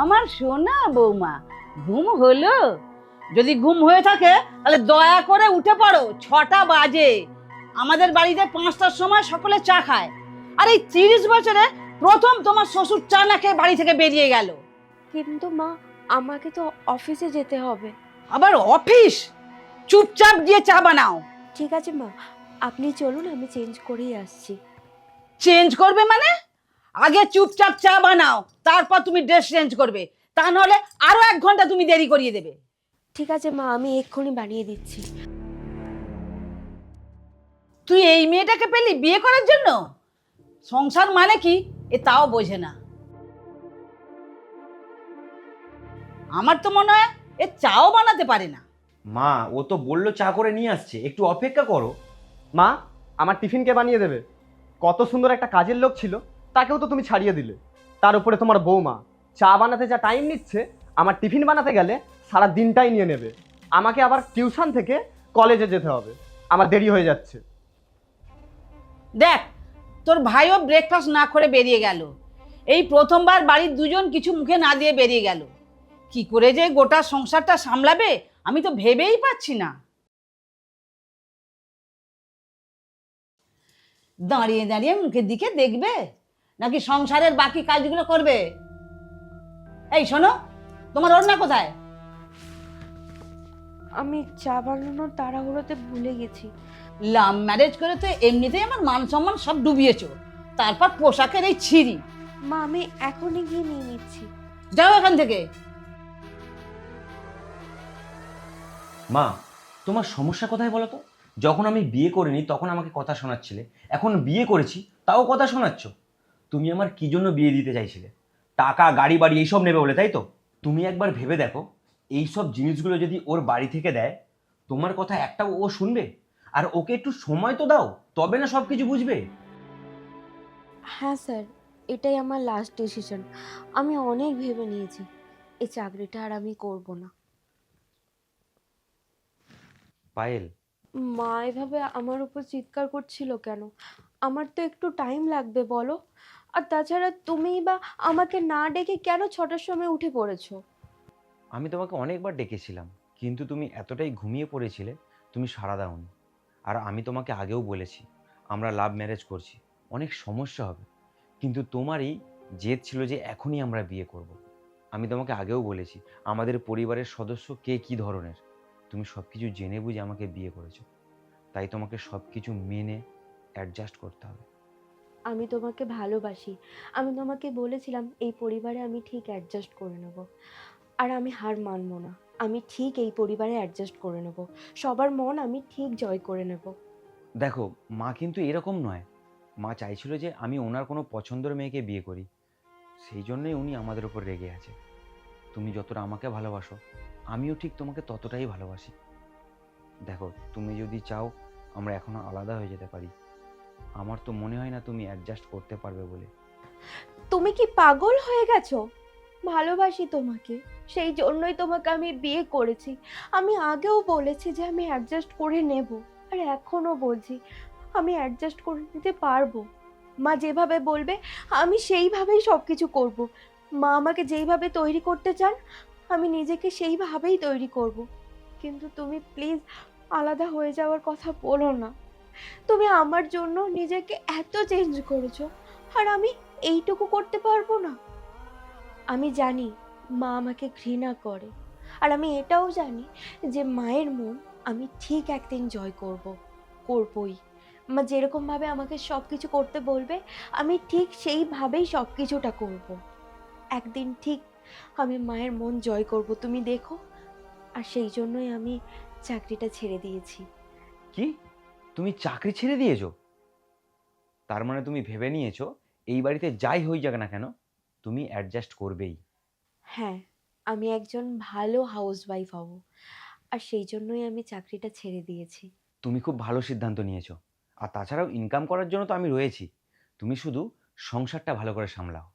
আমার সোনা বৌমা ঘুম হলো? যদি ঘুম হয়ে থাকে তাহলে দয়া করে উঠে পড়ো ছটা বাজে। আমাদের বাড়িতে পাঁচটার সময় সকলে চা খায়। আর এই তিরিশ বছরে প্রথম তোমার শ্বশুর চা না খেয়ে বাড়ি থেকে বেরিয়ে গেল। কিন্তু মা আমাকে তো অফিসে যেতে হবে। আবার অফিস? চুপচাপ গিয়ে চা বানাও। ঠিক আছে মা আপনি চলুন আমি চেঞ্জ করেই আসছি। চেঞ্জ করবে মানে? আগে চুপচাপ চা বানাও তারপর তুমি ড্রেস চেঞ্জ করবে। তা নাহলে আরও এক ঘণ্টা তুমি দেরি করিয়ে দেবে। ঠিক আছে মা আমি এক্ষুনি বানিয়ে দিচ্ছি। তুই এই মেয়েটাকে পেলি বিয়ে করার জন্য? সংসার মানে কি? এ তাও বোঝে না। আমার তো মনে হয় এ চাও বানাতে পারে না। মা ও তো বলল চা করে নিয়ে আসছে। একটু অপেক্ষা করো। মা আমার টিফিন কে বানিয়ে দেবে। কত সুন্দর একটা কাজের লোক ছিল। তাকেও তো তুমি ছাড়িয়ে দিলে। তার উপরে তোমার বৌমা। চা বানাতে যা টাইম নিচ্ছে, আমার টিফিন বানাতে গেলে সারা দিনটাই নিয়ে নেবে। আমাকে আবার টিউশন থেকে কলেজে যেতে হবে। আমার দেরি হয়ে যাচ্ছে। দেখ, তোর ভাইও ব্রেকফাস্ট না করে বেরিয়ে গেল। এই প্রথমবার বাড়ির দুজন কিছু মুখে না দিয়ে বেরিয়ে গেল। কি করে যে গোটা সংসারটা সামলাবে, আমি তো ভেবেই পাচ্ছি না। দাঁড়িয়ে দাঁড়িয়ে মুখের দিকে দেখবে। নাকি সংসারের বাকি কাজগুলো করবে? এই শোনো তোমার ওড়না কোথায়? আমি চা বানানোর তাড়াহুড়োতে ভুলে গেছি। লাভ ম্যারেজ করে তো এমনিতেই আমার মান সম্মান সব ডুবিয়েছো। তারপর পোশাকের এই ছিঁড়ি। মা আমি এখনই গিয়ে নিয়ে নিচ্ছি। যাও এখান থেকে। মা তোমার সমস্যা কোথায় বলো তো? যখন আমি বিয়ে করিনি তখন আমাকে কথা শোনাচ্ছিলে। এখন বিয়ে করেছি তাও কথা শোনাচ্ছ? তুমি আমার কি জন্য বিয়ে দিতে চাইছিলে? টাকা গাড়ি বাড়ি এইসব নেবে বলে তাই তো? তুমি একবার ভেবে দেখো এই সব জিনিসগুলো যদি ওর বাড়ি থেকে দেয় তোমার কথা একটাও ও শুনবে? আর ওকে একটু সময় তো দাও তবে না সব কিছু বুঝবে। হ্যাঁ স্যার এটাই আমার লাস্ট ডিসিশন আমি অনেক ভেবে নিয়েছি এই চাকরিটা আর আমি করব না। পায়েল। মা এভাবে আমার উপর চিৎকার করছিল কেন? আমার তো একটু টাইম লাগবে বলো? আর তাছাড়া তুমি বা আমাকে না ডেকে কেন ছটার সময় উঠে পড়েছো? আমি তোমাকে অনেকবার ডেকেছিলাম, কিন্তু তুমি এতটাই ঘুমিয়ে পড়েছিলে, তুমি সাড়া দাওনি। আর আমি তোমাকে আগেও বলেছি, আমরা লাভ ম্যারেজ করছি, অনেক সমস্যা হবে। কিন্তু তোমারই জেদ ছিল যে এখনই আমরা বিয়ে করব। আমি তোমাকে আগেও বলেছি, আমাদের পরিবারের সদস্য কে কী ধরনের, তুমি সব কিছু জেনে বুঝে আমাকে বিয়ে করেছ। তাই তোমাকে সব কিছু মেনে অ্যাডজাস্ট করতে হবে। আমি তোমাকে ভালোবাসি। আমি তোমাকে বলেছিলাম, এই পরিবারে আমি ঠিক অ্যাডজাস্ট করে নেব। আর আমি হার মানবো না। আমি ঠিক এই পরিবারে অ্যাডজাস্ট করে নেব। সবার মন আমি ঠিক জয় করে নেব। দেখো, মা কিন্তু এরকম নয়। মা চাইছিল যে আমি ওনার কোনো পছন্দের মেয়েকে বিয়ে করি। সেই জন্যই উনি আমাদের উপর রেগে আছে। তুমি যতটা আমাকে ভালোবাসো, আমিও ঠিক তোমাকে ততটাই ভালোবাসি। দেখো, তুমি যদি চাও, আমরা এখনও আলাদা হয়ে যেতে পারি। আমার তো মনে হয় না তুমি অ্যাডজাস্ট করতে পারবে বলে। তুমি কি পাগল হয়ে গেছো? ভালোবাসি তোমাকে, সেই জন্যই তোমাকে আমি বিয়ে করেছি। আমি আগেও বলেছি যে আমি অ্যাডজাস্ট করে নেব, আর এখনও বলছি আমি অ্যাডজাস্ট করে নিতে পারব। মা যেভাবে বলবে, আমি সেইভাবেই সব কিছু করব। মা আমাকে যেইভাবে তৈরি করতে চান, আমি নিজেকে সেইভাবেই তৈরি করব। কিন্তু তুমি প্লিজ আলাদা হয়ে যাওয়ার কথা বলো না। তুমি আমার জন্য নিজেকে এত চেঞ্জ করেছ, আর আমি এইটুকু করতে পারব না। আমি জানি মা আমাকে ঘৃণা করে, আর আমি এটাও জানি যে মায়ের মন আমি ঠিক একদিন জয় করব, করবই। মা যেরকমভাবে আমাকে সব কিছু করতে বলবে, আমি ঠিক সেইভাবেই সব কিছুটা করব। একদিন ঠিক আমি মায়ের মন জয় করব, তুমি দেখো। আর সেই জন্যই আমি চাকরিটা ছেড়ে দিয়েছি। কি? তুমি চাকরি ছেড়ে দিয়েছ? তার মানে তুমি ভেবে নিয়েছো এই বাড়িতে যাই হয়ে যাক না কেন তুমি অ্যাডজাস্ট করবেই। হ্যাঁ আমি একজন ভালো হাউসওয়াইফ হব আর সেই জন্যই আমি চাকরিটা ছেড়ে দিয়েছি। তুমি খুব ভালো সিদ্ধান্ত নিয়েছো আর তাছাড়াও ইনকাম করার জন্য তো আমি রয়েছি। তুমি শুধু সংসারটা ভালো করে সামলাও।